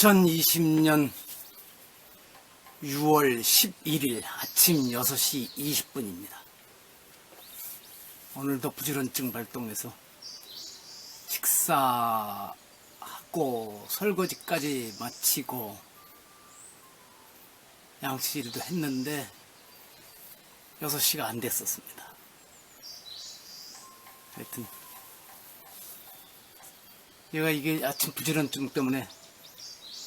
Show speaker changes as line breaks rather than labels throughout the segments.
2020년 6월 11일 아침 6시 20분입니다. 오늘도 부지런증 발동해서 식사하고 설거지까지 마치고 양치질도 했는데 6시가 안 됐었습니다. 하여튼 얘가 이게 아침 부지런증 때문에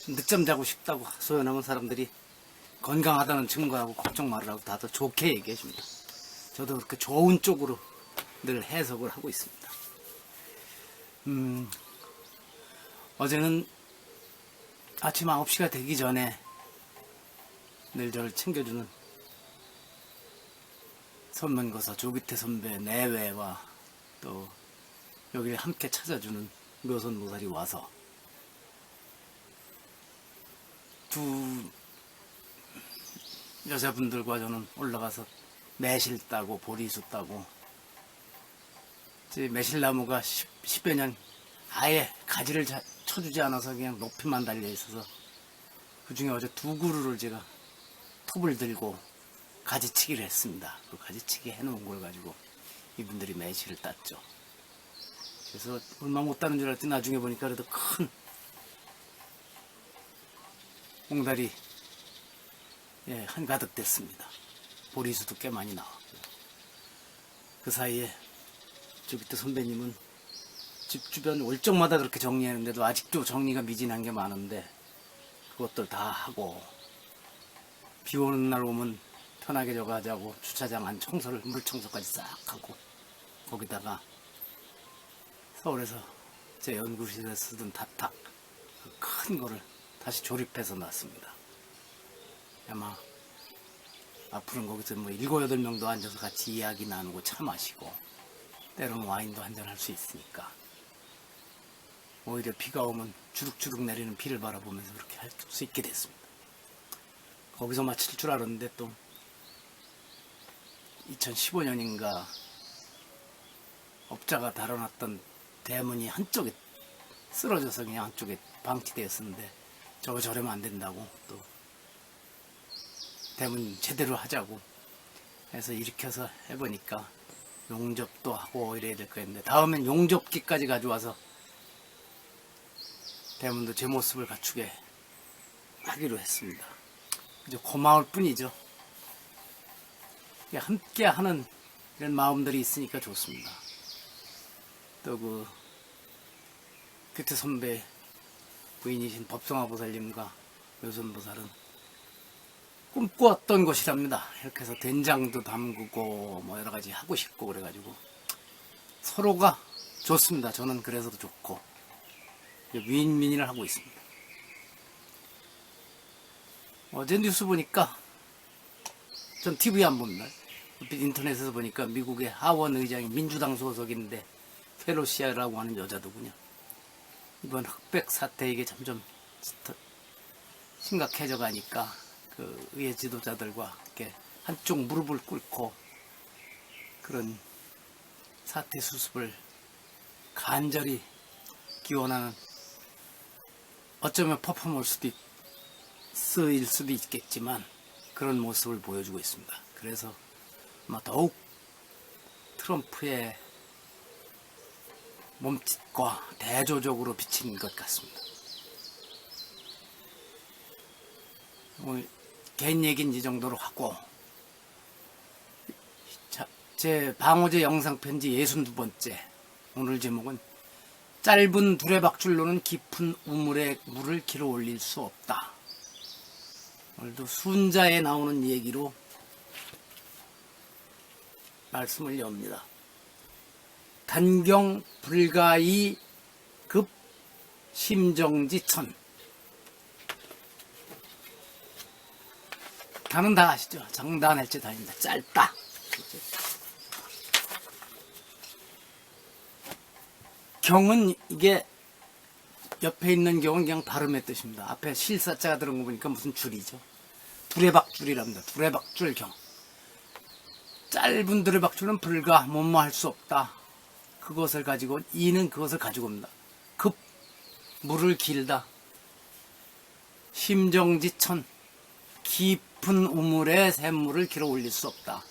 늦잠 자고 싶다고 소연하는 사람들이 건강하다는 증거하고 걱정 말으라고 다들 좋게 얘기해 줍니다. 저도 그렇게 좋은 쪽으로 늘 해석을 하고 있습니다. 음, 어제는 아침 9시가 되기 전에 늘 저를 챙겨주는 선문거사 조기태 선배 내외와 또 여기를 함께 찾아주는 묘선모살이 와서 두 여자분들과 저는 올라가서 매실 따고 보리수 따고 매실나무가 10, 여년 아예 가지를 자- 쳐주지 않아서 그냥 높이만 달려 있어서 그 중에 어제 두 그루를 제가 톱을 들고 가지치기를 했습니다. 그 가지치기 해놓은 걸 가지고 이분들이 매실을 땄죠. 그래서 얼마 못 따는 줄 알았더니 나중에 보니까 그래도 큰 옹달이 예, 한가득 됐습니다. 보리수도 꽤 많이 나왔고요. 그 사이에 저기또 선배님은 집 주변 월정마다 그렇게 정리했는데도 아직도 정리가 미진한 게 많은데 그것들 다 하고 비 오는 날 오면 편하게 저거 하자고 주차장 안 청소를 물 청소까지 싹 하고 거기다가 서울에서 제 연구실에 쓰던 다탁 그큰 거를 다시 조립해서 놨습니다. 아마 앞으로는 거기서 뭐 일곱 여덟 명도 앉아서 같이 이야기 나누고 차 마시고 때로는 와인도 한잔 할 수 있으니까 오히려 비가 오면 주룩주룩 내리는 비를 바라보면서 그렇게 할 수 있게 됐습니다. 거기서 마칠 줄 알았는데 또 2015년인가 업자가 달아놨던 대문이 한쪽에 쓰러져서 그냥 한쪽에 방치되었었는데 저거 저러면 안 된다고 또 대문 제대로 하자고 해서 일으켜서 해보니까 용접도 하고 이래야 될 거였는데 다음엔 용접기까지 가져와서 대문도 제 모습을 갖추게 하기로 했습니다. 이제 고마울 뿐이죠. 함께 하는 이런 마음들이 있으니까 좋습니다. 또 그 그때 선배 부인이신 법성화 보살님과 요선 보살은 꿈꾸었던 것이랍니다. 이렇게 해서 된장도 담그고 뭐 여러 가지 하고 싶고 그래가지고 서로가 좋습니다. 저는 그래서도 좋고 윈윈을 하고 있습니다. 어제 뉴스 보니까 전 TV 안 봅니다. 인터넷에서 보니까 미국의 하원 의장이 민주당 소속인데 페로시아라고 하는 여자더군요. 이번 흑백 사태 이게 점점 심각해져 가니까 그 의회 지도자들과 이렇게 한쪽 무릎을 꿇고 그런 사태 수습을 간절히 기원하는 어쩌면 퍼포먼 수도 있, 쓰일 수도 있겠지만 그런 모습을 보여주고 있습니다. 그래서 아마 더욱 트럼프의 몸짓과 대조적으로 비친 것 같습니다. 오늘 개인 얘기는 이 정도로 하고 자, 제 방어제 영상 편지 62번째 오늘 제목은 짧은 두레박줄로는 깊은 우물에 물을 길어 올릴 수 없다. 오늘도 순자에 나오는 얘기로 말씀을 엽니다. 단경 불가이 급 심정지천 단은 다 아시죠? 장단할지 단입니다. 짧다. 경은 이게 옆에 있는 경은 그냥 발음의 뜻입니다. 앞에 실사자가 들은 거 보니까 무슨 줄이죠? 두레박줄이랍니다. 두레박줄 경. 짧은 두레박줄은 불가, 뭐뭐 할 수 없다. 그것을 가지고 이는 그것을 가지고 옵니다. 급 물을 길다. 심정지천 깊은 우물에 샘물을 길어 올릴 수 없다.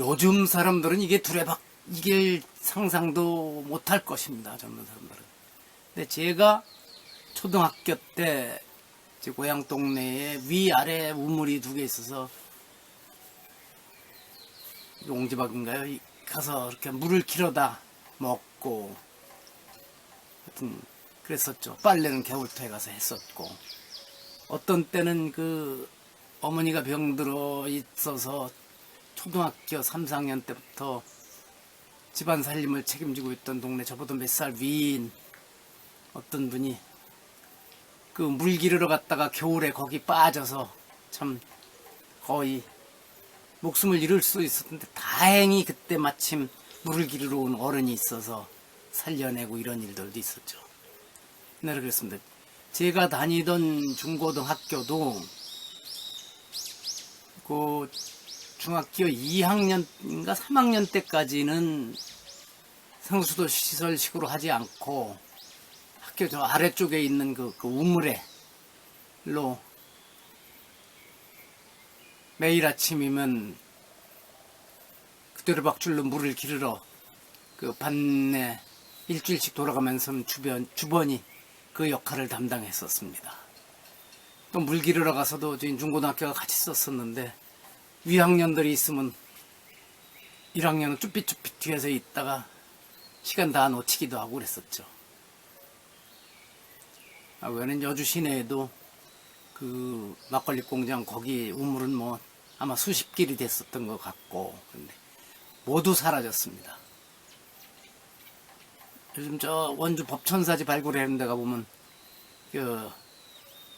요즘 사람들은 이게 두레박 이길 상상도 못할 것입니다. 젊은 사람들은. 근데 제가 초등학교 때 제 고향 동네에 위아래 우물이 두 개 있어서 용지박인가요? 이- 가서 이렇게 물을 길어다 먹고 하여튼 그랬었죠. 빨래는 겨울터에 가서 했었고 어떤 때는 그 어머니가 병들어 있어서 초등학교 3, 4학년 때부터 집안 살림을 책임지고 있던 동네 저보다 몇 살 위인 어떤 분이 그 물 기르러 갔다가 겨울에 거기 빠져서 참 거의 목숨을 잃을 수 있었는데 다행히 그때 마침 물을 기르러 온 어른이 있어서 살려내고 이런 일들도 있었죠. 옛날에 그랬습니다. 제가 다니던 중고등학교도 그 중학교 2학년인가 3학년 때까지는 성수도 시설식으로 하지 않고 학교 저 아래쪽에 있는 그, 그 우물에로 매일 아침이면 그대로 박줄로 물을 기르러 그 반내 일주일씩 돌아가면서 주변 주번이 그 역할을 담당했었습니다. 또 물 기르러 가서도 저희 중고등학교가 같이 썼었는데 위학년들이 있으면 1학년은 쭈삣쭈삣 뒤에서 있다가 시간 다 놓치기도 하고 그랬었죠. 아, 왜냐면 여주 시내에도 그 막걸리 공장 거기 우물은 뭐 아마 수십 길이 됐었던 것 같고 근데 모두 사라졌습니다. 요즘 저 원주 법천사지 발굴하는 데가 보면 그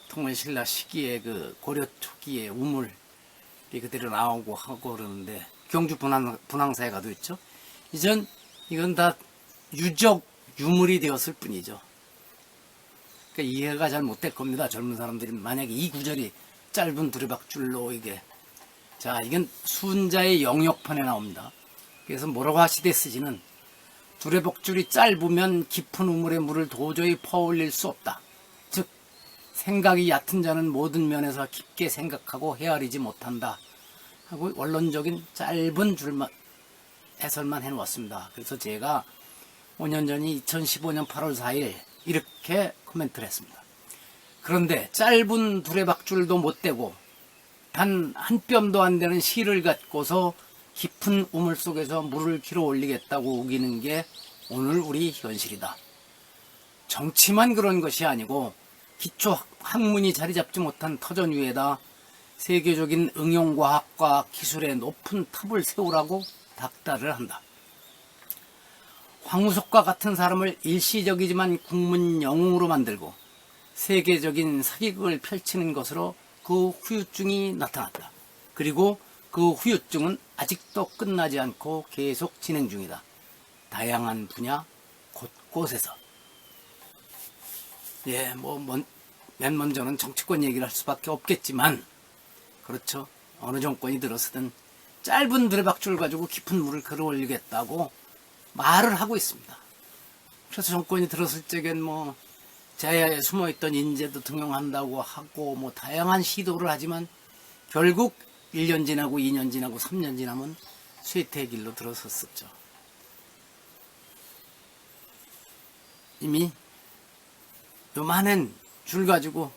통일신라 시기에 그 고려 초기에 우물이 그대로 나오고 하고 그러는데 경주 분황, 분황사에 가도 있죠. 이전 이건 다 유적 유물이 되었을 뿐이죠. 그러니까 이해가 잘 못 될 겁니다. 젊은 사람들이 만약에 이 구절이 짧은 두레박줄로 이게 자 이건 순자의 영역편에 나옵니다. 그래서 뭐라고 하시댔으지는 두레박줄이 짧으면 깊은 우물의 물을 도저히 퍼올릴 수 없다. 즉 생각이 얕은 자는 모든 면에서 깊게 생각하고 헤아리지 못한다. 하고 원론적인 짧은 줄만 해설만 해놓았습니다. 그래서 제가 5년 전이 2015년 8월 4일 이렇게 코멘트를 했습니다. 그런데 짧은 두레박줄도 못 대고 단 한 뼘도 안 되는 실을 갖고서 깊은 우물 속에서 물을 길어 올리겠다고 우기는 게 오늘 우리 현실이다. 정치만 그런 것이 아니고 기초 학문이 자리 잡지 못한 터전 위에다 세계적인 응용과학과 기술의 높은 탑을 세우라고 닥달을 한다. 황우석과 같은 사람을 일시적이지만 국문 영웅으로 만들고 세계적인 사기극을 펼치는 것으로 그 후유증이 나타났다. 그리고 그 후유증은 아직도 끝나지 않고 계속 진행 중이다. 다양한 분야 곳곳에서. 예, 뭐, 먼, 맨 먼저는 정치권 얘기를 할 수밖에 없겠지만, 그렇죠. 어느 정권이 들었으든 짧은 드레박줄 가지고 깊은 물을 걸어 올리겠다고 말을 하고 있습니다. 그래서 정권이 들었을 적엔 뭐 자야에 숨어있던 인재도 등용한다고 하고 뭐 다양한 시도를 하지만 결국 1년 지나고 2년 지나고 3년 지나면 쇠퇴의 길로 들어섰었죠. 이미 요만한 줄 가지고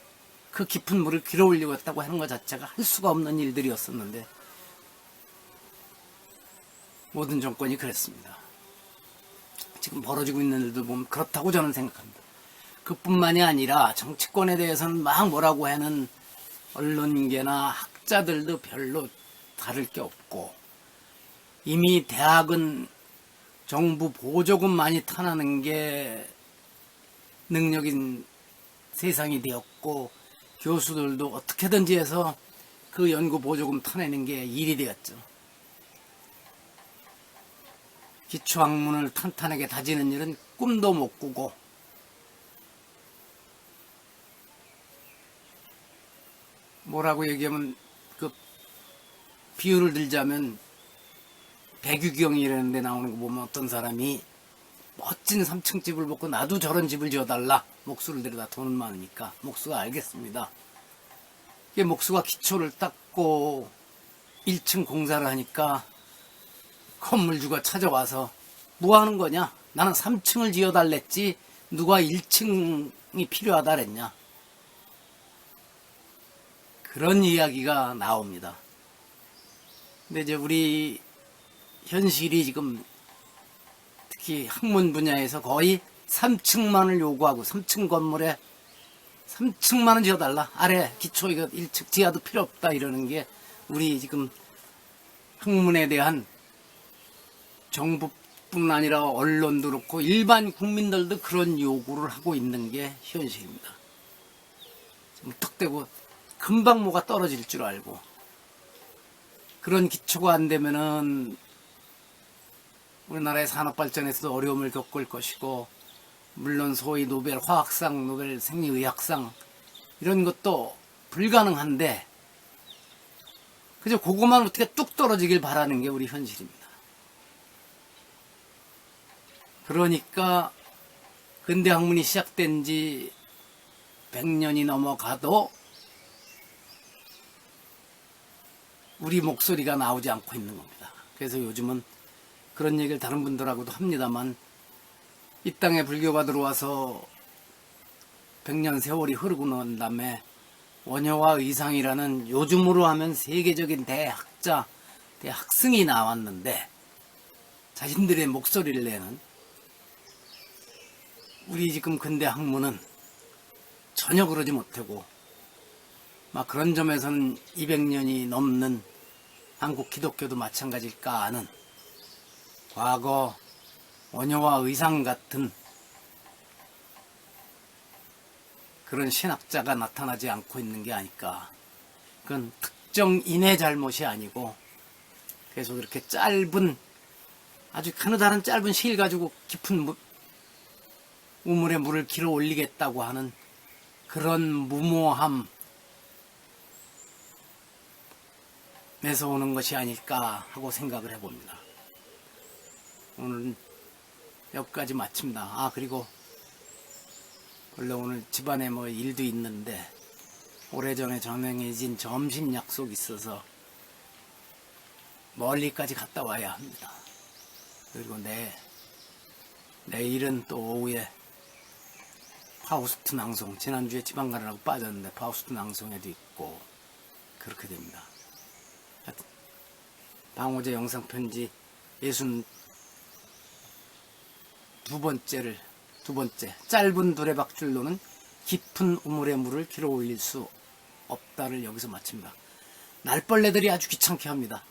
그 깊은 물을 길어 올리겠다고 하는 것 자체가 할 수가 없는 일들이었었는데 모든 정권이 그랬습니다. 지금 벌어지고 있는 일들 보면 그렇다고 저는 생각합니다. 그뿐만이 아니라 정치권에 대해서는 막 뭐라고 하는 언론계나 학자들도 별로 다를 게 없고 이미 대학은 정부 보조금 많이 타나는 게 능력인 세상이 되었고 교수들도 어떻게든지 해서 그 연구 보조금 타내는 게 일이 되었죠. 기초학문을 탄탄하게 다지는 일은 꿈도 못 꾸고 뭐라고 얘기하면 그 비유를 들자면 배규경이라는 데 나오는 거 보면 어떤 사람이 멋진 3층 집을 먹고 나도 저런 집을 지어달라 목수를 데려다 돈은 많으니까 목수가 알겠습니다. 이게 목수가 기초를 닦고 1층 공사를 하니까 건물주가 찾아와서 뭐 하는 거냐? 나는 3층을 지어달랬지 누가 1층이 필요하다 그랬냐? 그런 이야기가 나옵니다. 근데 이제 우리 현실이 지금 특히 학문 분야에서 거의 3층만을 요구하고 3층 건물에 3층만은 지어달라. 아래 기초 이거 1층 지하도 필요 없다 이러는 게 우리 지금 학문에 대한 정부뿐 아니라 언론도 그렇고 일반 국민들도 그런 요구를 하고 있는 게 현실입니다. 무턱대고 금방 뭐가 떨어질 줄 알고 그런 기초가 안 되면은 우리나라의 산업 발전에서도 어려움을 겪을 것이고 물론 소위 노벨 화학상, 노벨 생리의학상 이런 것도 불가능한데 그저 그것만 어떻게 뚝 떨어지길 바라는 게 우리 현실입니다. 그러니까 근대 학문이 시작된 지 100년이 넘어가도 우리 목소리가 나오지 않고 있는 겁니다. 그래서 요즘은 그런 얘기를 다른 분들하고도 합니다만 이 땅에 불교가 들어와서 100년 세월이 흐르고 난 다음에 원효와 의상이라는 요즘으로 하면 세계적인 대학자, 대학승이 나왔는데 자신들의 목소리를 내는 우리 지금 근대 학문은 전혀 그러지 못하고 막 그런 점에서는 200년이 넘는 한국 기독교도 마찬가지일까 하는 과거 원효와 의상 같은 그런 신학자가 나타나지 않고 있는 게 아닐까. 그건 특정인의 잘못이 아니고 계속 이렇게 짧은 아주 가느다란 짧은 시일 가지고 깊은 무- 우물에 물을 길어 올리겠다고 하는 그런 무모함 에서 오는 것이 아닐까 하고 생각을 해봅니다. 오늘 여기까지 마칩니다. 아 그리고 원래 오늘 집안에 뭐 일도 있는데 오래전에 정해진 점심 약속이 있어서 멀리까지 갔다 와야 합니다. 그리고 내 내일은 또 오후에 파우스트 낭송 지난주에 지방 가느라고 빠졌는데 파우스트 낭송에도 있고 그렇게 됩니다. 방호제 영상 편지 예순 두 번째를 두 번째 짧은 두레박줄로는 깊은 우물의 물을 길어 올릴 수 없다를 여기서 마칩니다. 날벌레들이 아주 귀찮게 합니다.